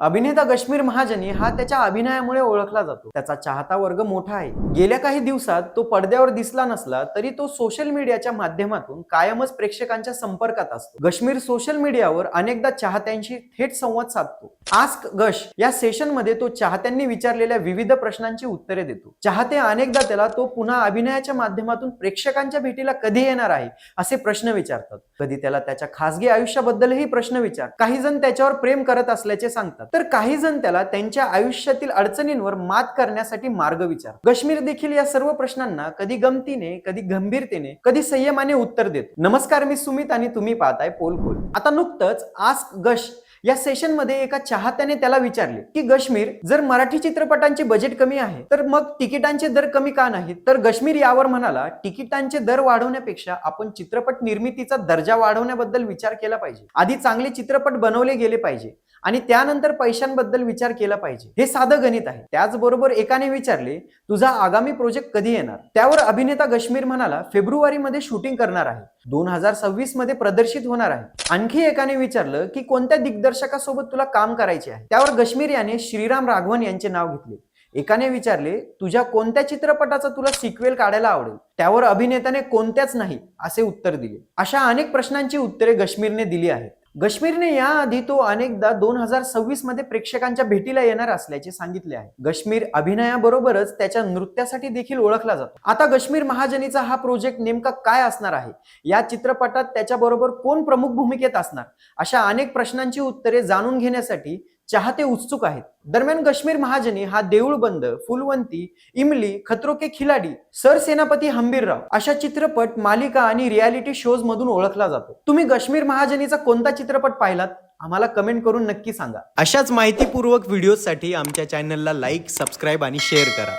अभिनेता कश्मीर महाजनी हा त्याच्या अभिनयामुळे ओळखला जातो. त्याचा चाहता वर्ग मोठा आहे. गेल्या काही दिवसात तो पडद्यावर दिसला नसला तरी तो सोशल मीडियाच्या माध्यमातून कायमच प्रेक्षकांच्या संपर्कात असतो. गश्मीर सोशल मीडियावर अनेकदा चाहत्यांशी थेट संवाद साधतो. आस्क गश या सेशनमध्ये तो चाहत्यांनी विचारलेल्या विविध प्रश्नांची उत्तरे देतो. चाहते अनेकदा त्याला तो पुन्हा अभिनयाच्या माध्यमातून प्रेक्षकांच्या भेटीला कधी येणार आहे असे प्रश्न विचारतात. कधी त्याला त्याच्या खासगी आयुष्याबद्दलही प्रश्न विचार. काही जण त्याच्यावर प्रेम करत असल्याचे सांगतात. तर काही जण त्याला त्यांच्या आयुष्यातील अडचणींवर मात करण्यासाठी मार्ग विचार कश्मीर देखील या सर्व प्रश्नांना कधी गमतीने कधी गंभीरतेने कधी संयमाने उत्तर देतो. नमस्कार मी सुमित आणि तुम्ही पाहताय पोल पोल आता नुकतंच आस्क गश या सेशनमध्ये एका चाहत्याने त्याला विचारले की गश्मीर जर मराठी चित्रपटांचे बजेट कमी आहे तर मग तिकिटांचे दर कमी का नाहीत? तर गश्मीर यावर म्हणाला तिकिटांचे दर वाढवण्यापेक्षा आपण चित्रपट निर्मितीचा दर्जा वाढवण्याबद्दल विचार केला पाहिजे. आधी चांगले चित्रपट बनवले गेले पाहिजे आणि त्यानंतर पैशांबद्दल विचार केला पाहिजे. हे साधं गणित आहे. त्याचबरोबर एकाने विचारले तुझा आगामी प्रोजेक्ट कधी येणार? त्यावर अभिनेता गश्मीर म्हणाला फेब्रुवारी मध्ये शूटिंग करणार आहे. दोन हजार सव्वीसमध्ये प्रदर्शित होणार आहे. आणखी एकाने विचारलं की कोणत्या दिग्दर्शकासोबत तुला काम करायचे आहे? त्यावर गश्मीर याने श्रीराम राघवन यांचे नाव घेतले. एकाने विचारले तुझ्या कोणत्या चित्रपटाचा तुला सिक्वेल काढायला आवडेल? त्यावर अभिनेत्याने कोणत्याच नाही असे उत्तर दिले. अशा अनेक प्रश्नांची उत्तरे गश्मीरने दिली आहेत. गश्मीरने याआधी तो अनेकदा दोन हजार सव्वीसमध्ये प्रेक्षकांच्या भेटीला येणार असल्याचे सांगितले आहे. गश्मीर अभिनयाबरोबरच त्याच्या नृत्यासाठी देखील ओळखला जातो. आता गश्मीर महाजनीचा हा प्रोजेक्ट नेमका काय असणार आहे? या चित्रपटात त्याच्याबरोबर कोण प्रमुख भूमिकेत असणार? अशा अनेक प्रश्नांची उत्तरे जाणून घेण्यासाठी चाहते उत्सुक आहेत. दरम्यान काश्मीर महाजनी हा देऊळ बंद फुलवंती इमली खतरो के खिलाडी सर सेनापती हंबीरराव अशा चित्रपट मालिका आणि रियालिटी शोज मधून ओळखला जातो. तुम्ही कश्मीर महाजनीचा कोणता चित्रपट पाहिलात? आम्हाला कमेंट करून नक्की सांगा. अशाच माहितीपूर्वक व्हिडिओसाठी आमच्या चॅनलला लाईक सबस्क्राईब आणि शेअर करा.